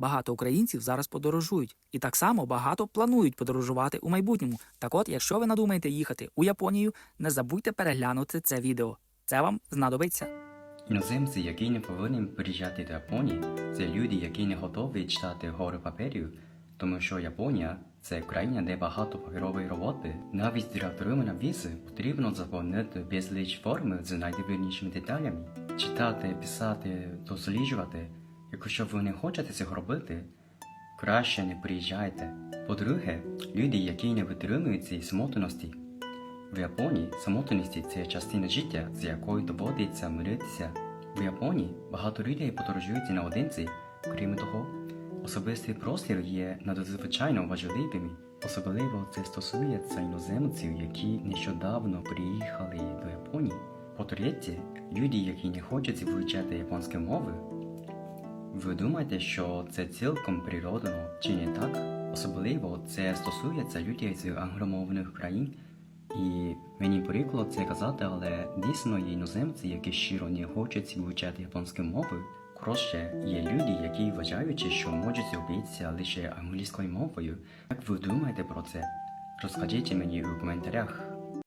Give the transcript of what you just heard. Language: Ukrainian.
Багато українців зараз подорожують, і так само багато планують подорожувати у майбутньому. Так от, якщо ви надумаєте їхати у Японію, не забудьте переглянути це відео. Це вам знадобиться. Іноземці, які не повинні приїжджати до Японії, це люди, які не готові читати гори паперів, тому що Японія це країна, де багато паперової роботи. Навіть для отримання візи потрібно заповнити безліч форми з найдивнішими деталями. Читати, писати, досліджувати. Якщо ви не хочете цього робити, краще не приїжджайте. По-друге, люди, які не витримують цієї самотності, в Японії самотності це частина життя, з якою доводиться миритися. В Японії багато людей подорожують наодинці. Крім того, особистий простір є надзвичайно важливим. Особливо це стосується іноземців, які нещодавно приїхали до Японії. По-третє, люди, які не хочуть вивчати японські мови. Ви думаєте, що це цілком природно чи не так? Особливо це стосується людей з англомовних країн. І мені прикро це казати, але дійсно є іноземці, які щиро не хочуть вивчати японську мову. Коротше, є люди, які вважають, що можуть обійтися лише англійською мовою. Як ви думаєте про це? Розкажіть мені у коментарях.